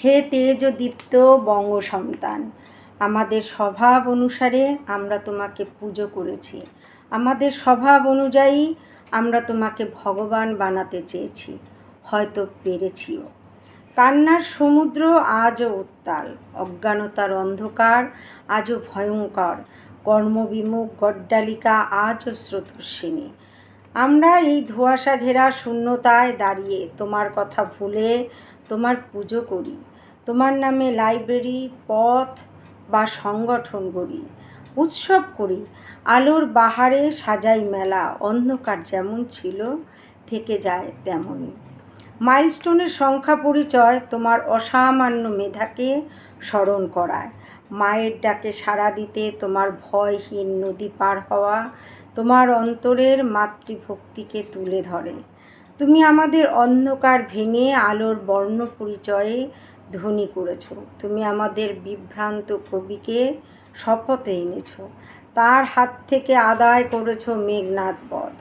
হে তেজ দীপ্ত বঙ্গ সন্তান আমাদের স্বভাব অনুসারে আমরা তোমাকে পুজো করেছি। আমাদের স্বভাব অনুযায়ী আমরা তোমাকে ভগবান বানাতে চেয়েছি, হয়তো পেরেছিও। কান্নার সমুদ্র আজও উত্তাল, অজ্ঞানতার অন্ধকার আজও ভয়ঙ্কর, কর্মবিমুখ গড্ডালিকা আজও স্রোতস্বিনী। আমরা এই ধোঁয়াশা ঘেরা শূন্যতায় দাঁড়িয়ে তোমার কথা ভুলে তোমার পুজো করি। তোমার নামে লাইব্রেরি, পথ বা সংগঠন করি উৎসব করি। আলোর বাহারে সাজাই মেলা। অন্ধকার যেমন ছিল, থেকে যায় তেমনই। মাইলস্টোনের সংখ্যা পরিচয় তোমার অসামান্য মেধাকে স্মরণ করায়। মায়ের ডাকে সাড়া দিতে তোমার ভয়হীন নদী পার হওয়া, তোমার অন্তরের মাতৃভক্তিকে তুলে ধরে। তুমি আমাদের অন্ধকার ভেঙে আলোর বর্ণ পরিচয়ে ধ্বনি করেছ। তুমি আমাদের বিভ্রান্ত কবিকে শপথে এনেছ। তার হাত থেকে আদায় করেছ মেঘনাথ বধ।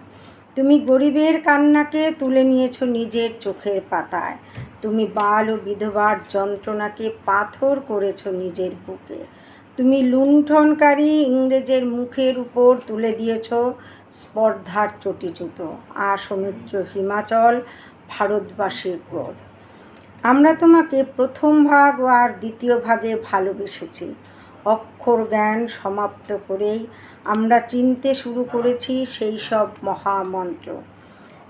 তুমি গরিবের কান্নাকে তুলে নিয়েছ নিজের চোখের পাতায়। তুমি বাল ও বিধবার যন্ত্রণাকে পাথর করেছ নিজের বুকে। লুণ্ঠনকারী ইংরেজের মুখের উপর তুলে দিয়েছ স্পর্ধার চটিজুতো আর সমুদ্র হিমাচল, ভারতবাসীর ক্রোধ। আমরা তোমাকে প্রথম ভাগ ও আর দ্বিতীয় ভাগে ভালোবেসেছি। অক্ষর জ্ঞান সমাপ্ত করেই আমরা চিনতে শুরু করেছি সেই সব মহামন্ত্র।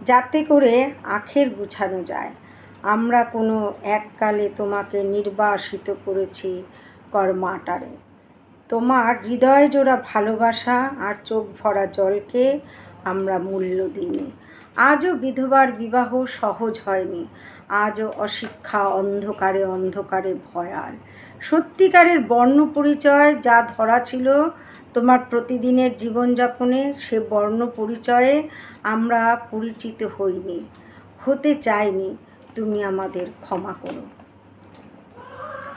যাতে করে আখের গুছানো যায়। আমরা কোনো এককালে তোমাকে নির্বাসিত করেছি কর্মাটারে। তোমার হৃদয় জোড়া ভালোবাসা আর চোখ ভরা জলকে আমরা মূল্য দিইনি। আজও বিধবার বিবাহ সহজ হয়নি। আজও অশিক্ষা অন্ধকারে অন্ধকারে ভয়াল। সত্যিকারের বর্ণ পরিচয় যা ধরা ছিল তোমার প্রতিদিনের জীবনযাপনে, সে বর্ণ পরিচয়ে আমরা পরিচিত হইনি। হতে চাইনি, তুমি আমাদের ক্ষমা করো।